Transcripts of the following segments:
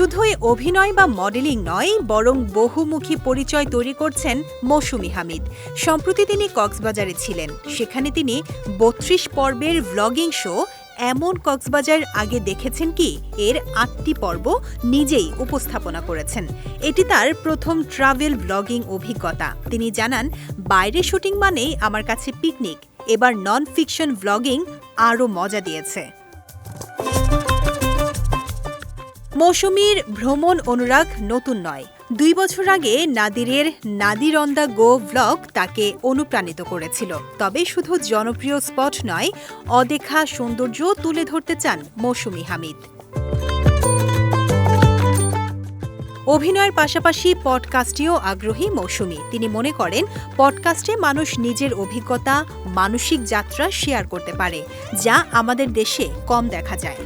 শুধুই অভিনয় বা মডেলিং নয়, বরং বহুমুখী পরিচয় তৈরি করছেন মৌসুমি হামিদ। সম্প্রতি তিনি কক্সবাজারে ছিলেন। সেখানে তিনি বত্রিশ পর্বের ভ্লগিং শো এমন কক্সবাজার আগে দেখেছেন কি? এর আটটি পর্ব নিজেই উপস্থাপনা করেছেন। এটি তার প্রথম ট্রাভেল ব্লগিং অভিজ্ঞতা। তিনি জানান, বাইরে শুটিং মানেই আমার কাছে পিকনিক এবার নন ফিকশন ব্লগিং আরও মজা দিয়েছে। মৌসুমীর ভ্রমণ অনুরাগ নতুন নয়। দুই বছর আগে নাদিরের Nadir on the go vlog তাকে অনুপ্রাণিত করেছিল। তবে শুধু জনপ্রিয় স্পট নয়, অদেখা সৌন্দর্য তুলে ধরতে চান মৌসুমী হামিদ। অভিনয়ের পাশাপাশি পডকাস্টেও আগ্রহী মৌসুমী। তিনি মনে করেন, পডকাস্টে মানুষ নিজের অভিজ্ঞতা, মানসিক যাত্রা শেয়ার করতে পারে, যা আমাদের দেশে কম দেখা যায়।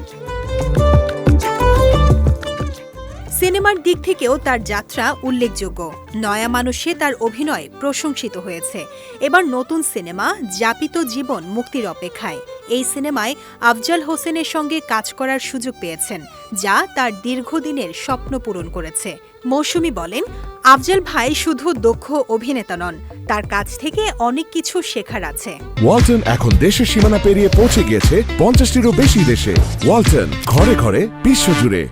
সিনেমার দিক থেকেও তার যাত্রা উল্লেখযোগ্য। নয়া মানুষে তার অভিনয় প্রশংসিত হয়েছে। এবার নতুন সিনেমা, যাপিত জীবন মুক্তির অপেক্ষায়। এই সিনেমায় আফজাল হোসেনের সঙ্গে কাজ করার সুযোগ পেয়েছেন, যা তার দীর্ঘদিনের স্বপ্ন পূরণ করেছে। মৌসুমি বলেন, আফজাল ভাই শুধু দক্ষ অভিনেতা নন, তার কাছ থেকে অনেক কিছু শেখার আছে। ওয়ালটন এখন দেশের সীমানা পেরিয়ে পৌঁছে গিয়েছে পঞ্চাশটিরও বেশি দেশে। ওয়ালটন ঘরে ঘরে বিশ্বজুড়ে।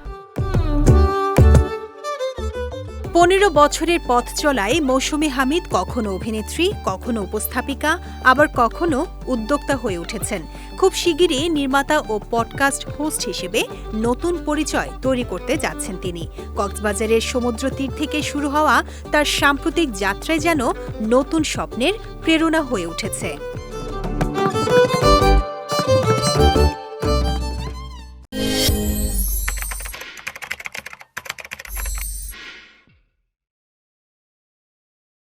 পনেরো বছরের পথ চলায় মৌসুমি হামিদ কখনো অভিনেত্রী, কখনো উপস্থাপিকা, আবার কখনো উদ্যোক্তা হয়ে উঠেছেন। খুব শিগগিরই নির্মাতা ও পডকাস্ট হোস্ট হিসেবে নতুন পরিচয় তৈরি করতে যাচ্ছেন তিনি। কক্সবাজারের সমুদ্র তীর থেকে শুরু হওয়া তার সাম্প্রতিক যাত্রায় যেন নতুন স্বপ্নের প্রেরণা হয়ে উঠেছে।